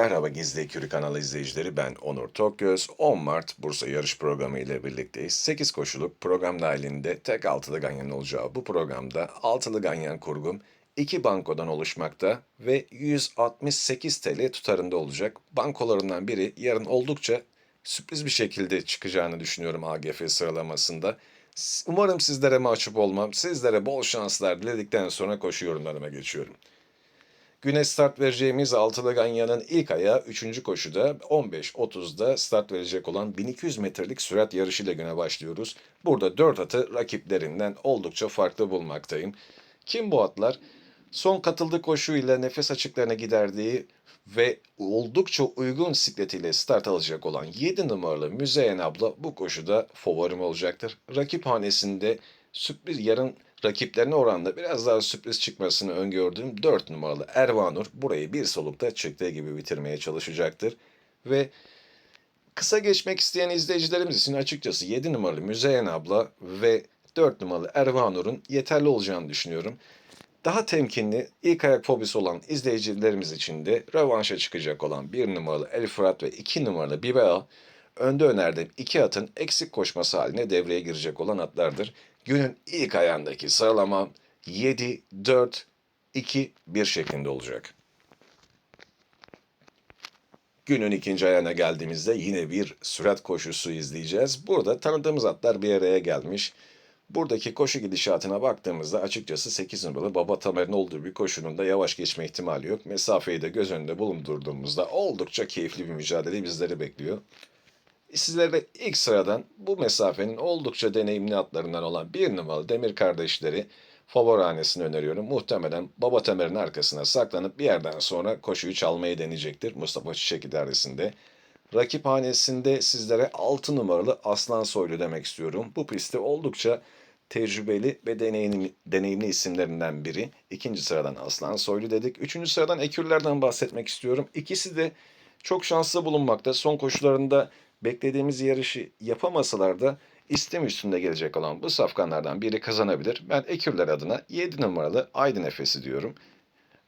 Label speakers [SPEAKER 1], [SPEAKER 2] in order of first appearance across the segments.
[SPEAKER 1] Merhaba Gizli Ekürü kanalı izleyicileri ben Onur Tokgöz. 10 Mart Bursa yarış programı ile birlikteyiz. 8 koşuluk program dahilinde tek altılı ganyan olacağı bu programda altılı ganyan kurgum 2 bankodan oluşmakta ve 168 TL tutarında olacak. Bankolarından biri yarın oldukça sürpriz bir şekilde çıkacağını düşünüyorum AGF sıralamasında. Umarım sizlere mahcup olmam. Sizlere bol şanslar diledikten sonra koşu yorumlarıma geçiyorum. Güne start vereceğimiz Altılı Ganya'nın ilk ayağı 3. koşuda 15.30'da start verecek olan 1200 metrelik sürat yarışıyla güne başlıyoruz. Burada 4 atı rakiplerinden oldukça farklı bulmaktayım. Kim bu atlar? Son katıldığı koşuyla nefes açıklarına giderdiği ve oldukça uygun sikletiyle start alacak olan 7 numaralı Müzeyyen abla bu koşuda favorim olacaktır. Rakip hanesinde sürpriz yarın rakiplerine oranla biraz daha sürpriz çıkmasını öngördüğüm 4 numaralı Ervanur burayı bir solukta çıktığı gibi bitirmeye çalışacaktır. Ve kısa geçmek isteyen izleyicilerimiz için açıkçası 7 numaralı Müzeyyen abla ve 4 numaralı Ervanur'un yeterli olacağını düşünüyorum. Daha temkinli, ilk ayak fobisi olan izleyicilerimiz için de rövanşa çıkacak olan 1 numaralı El Fırat ve 2 numaralı Bibea, önde önerdiğim iki atın eksik koşması haline devreye girecek olan atlardır. Günün ilk ayağındaki sıralama 7, 4, 2, 1 şeklinde olacak. Günün ikinci ayağına geldiğimizde yine bir sürat koşusu izleyeceğiz. Burada tanıdığımız atlar bir araya gelmiş. Buradaki koşu gidişatına baktığımızda açıkçası 8 numaralı Baba Tamer'in olduğu bir koşunun da yavaş geçme ihtimali yok. Mesafeyi de göz önünde bulundurduğumuzda oldukça keyifli bir mücadele bizleri bekliyor. Sizlere ilk sıradan bu mesafenin oldukça deneyimli atlarından olan bir numaralı Demir kardeşleri favori hanesini öneriyorum. Muhtemelen Baba Tamer'in arkasına saklanıp bir yerden sonra koşuyu çalmayı deneyecektir Mustafa Çiçek idaresinde. Rakip hanesinde sizlere 6 numaralı Aslan Soylu demek istiyorum. Bu pistte oldukça tecrübeli ve deneyimli, deneyimli isimlerinden biri. İkinci sıradan Aslan Soylu dedik. Üçüncü sıradan Ekürlerden bahsetmek istiyorum. İkisi de çok şanslı bulunmakta. Son koşularında beklediğimiz yarışı yapamasalar da istem üstünde gelecek olan bu safkanlardan biri kazanabilir. Ben Ekürler adına 7 numaralı Aydın Efes'i diyorum.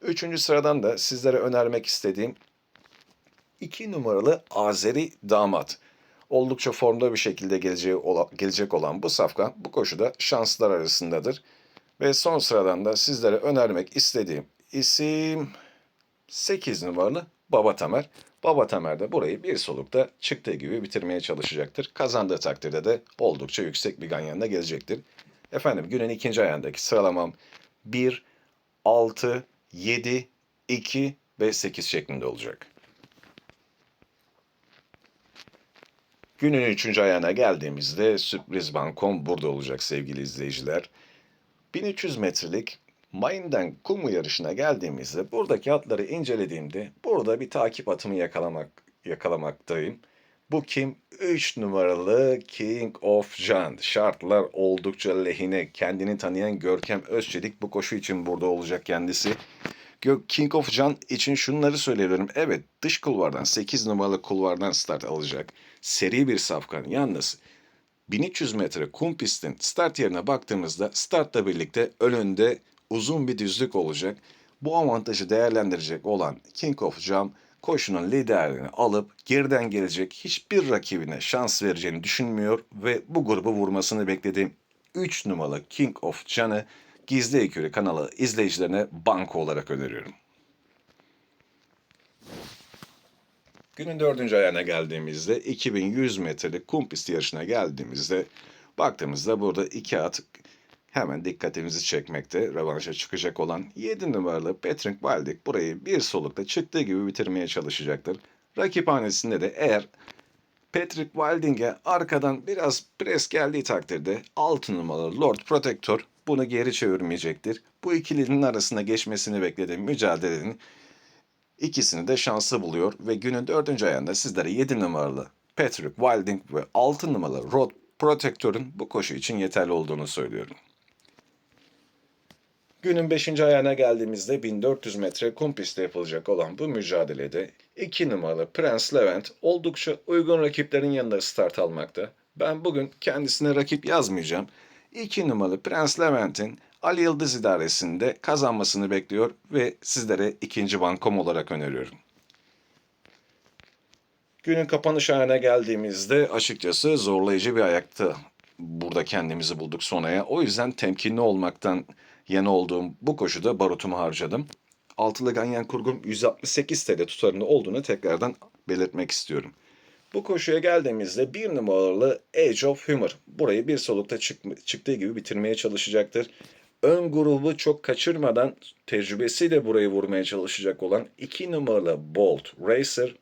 [SPEAKER 1] Üçüncü sıradan da sizlere önermek istediğim 2 numaralı Azeri Damat. Oldukça formda bir şekilde geleceği, gelecek olan bu safkan bu koşuda şanslar arasındadır. Ve son sıradan da sizlere önermek istediğim isim 8 numaralı Baba Tamer. Baba Tamer de burayı bir solukta çıktığı gibi bitirmeye çalışacaktır. Kazandığı takdirde de oldukça yüksek bir ganyanla gelecektir. Efendim günün ikinci ayağındaki sıralamam 1, 6, 7, 2 ve 8 şeklinde olacak. Günün üçüncü ayağına geldiğimizde sürpriz bankom burada olacak sevgili izleyiciler. 1300 metrelik Mayından Kumu yarışına geldiğimizde buradaki atları incelediğimde burada bir takip atımı yakalamak yakalamaktayım. Bu kim? 3 numaralı King of Jant. Şartlar oldukça lehine. Kendini tanıyan Görkem Özçelik bu koşu için burada olacak kendisi. King of Can için şunları söyleyebilirim. Evet dış kulvardan 8 numaralı kulvardan start alacak. Seri bir safkan. Yalnız 1300 metre kum pistin start yerine baktığımızda startla birlikte önünde uzun bir düzlük olacak. Bu avantajı değerlendirecek olan King of Jam koşunun liderliğini alıp geriden gelecek hiçbir rakibine şans vereceğini düşünmüyor ve bu grubu vurmasını beklediğim 3 numaralı King of Can'ı Gizli Ekürü kanalı izleyicilerine banko olarak öneriyorum. Günün dördüncü ayağına geldiğimizde 2100 metrelik kum pisti yarışına geldiğimizde baktığımızda burada iki at hemen dikkatimizi çekmekte. Rövanşa çıkacak olan 7 numaralı Patrick Waldick burayı bir solukta çıktığı gibi bitirmeye çalışacaktır. Rakip hanesinde de eğer Patrick Wilding'e arkadan biraz pres geldiği takdirde 6 numaralı Lord Protector bunu geri çevirmeyecektir. Bu ikilinin arasında geçmesini beklediğim mücadelenin ikisini de şanslı buluyor ve günün dördüncü ayağında sizlere 7 numaralı Patrick Wilding ve 6 numaralı Rod Protector'un bu koşu için yeterli olduğunu söylüyorum. Günün 5. ayağına geldiğimizde 1400 metre kum pistte yapılacak olan bu mücadelede 2 numaralı Prince Levent oldukça uygun rakiplerin yanında start almakta. Ben bugün kendisine rakip yazmayacağım. 2 numaralı Prince Levent'in Ali Yıldız idaresinde kazanmasını bekliyor ve sizlere ikinci bankom olarak öneriyorum. Günün kapanış ayağına geldiğimizde açıkçası zorlayıcı bir ayakta burada kendimizi bulduk sonaya. O yüzden temkinli olmaktan yana olduğum bu koşuda barutumu harcadım. Altılı ganyan kurgum 168 TL tutarında olduğunu tekrardan belirtmek istiyorum. Bu koşuya geldiğimizde bir numaralı Age of Humor. Burayı bir solukta çık- çıktığı gibi bitirmeye çalışacaktır. Ön grubu çok kaçırmadan tecrübesiyle burayı vurmaya çalışacak olan 2 numaralı Bolt Racer.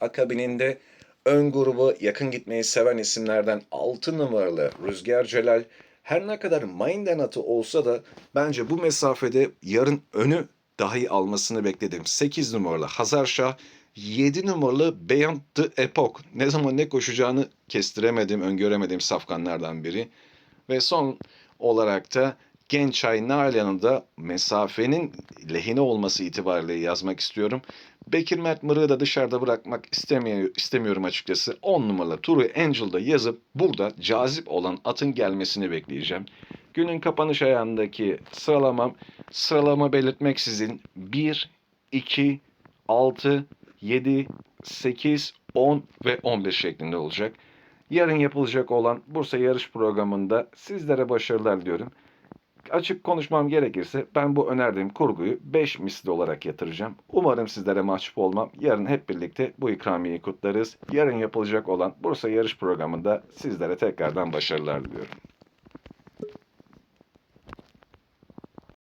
[SPEAKER 1] Akabininde ön grubu yakın gitmeyi seven isimlerden 6 numaralı Rüzgar Celal. Her ne kadar Minden atı olsa da bence bu mesafede yarın önü dahi almasını bekledim. 8 numaralı Hazar Şah, 7 numaralı Beyond the Epoch. Ne zaman ne koşacağını kestiremedim, öngöremediğim safkanlardan biri. Ve son olarak da Gençay Nalan'ı da mesafenin lehine olması itibariyle yazmak istiyorum. Bekir Mert Mırık'ı da dışarıda bırakmak istemiyor, istemiyorum açıkçası. 10 numaralı Turu Angel'da yazıp burada cazip olan atın gelmesini bekleyeceğim. Günün kapanış ayağındaki sıralamam sıralama belirtmeksizin 1, 2, 6, 7, 8, 10 ve 15 şeklinde olacak. Yarın yapılacak olan Bursa yarış programında sizlere başarılar diliyorum. Açık konuşmam gerekirse ben bu önerdiğim kurguyu 5 misli olarak yatıracağım. Umarım sizlere mahcup olmam. Yarın hep birlikte bu ikramiyeyi kutlarız. Yarın yapılacak olan Bursa yarış programında sizlere tekrardan başarılar diliyorum.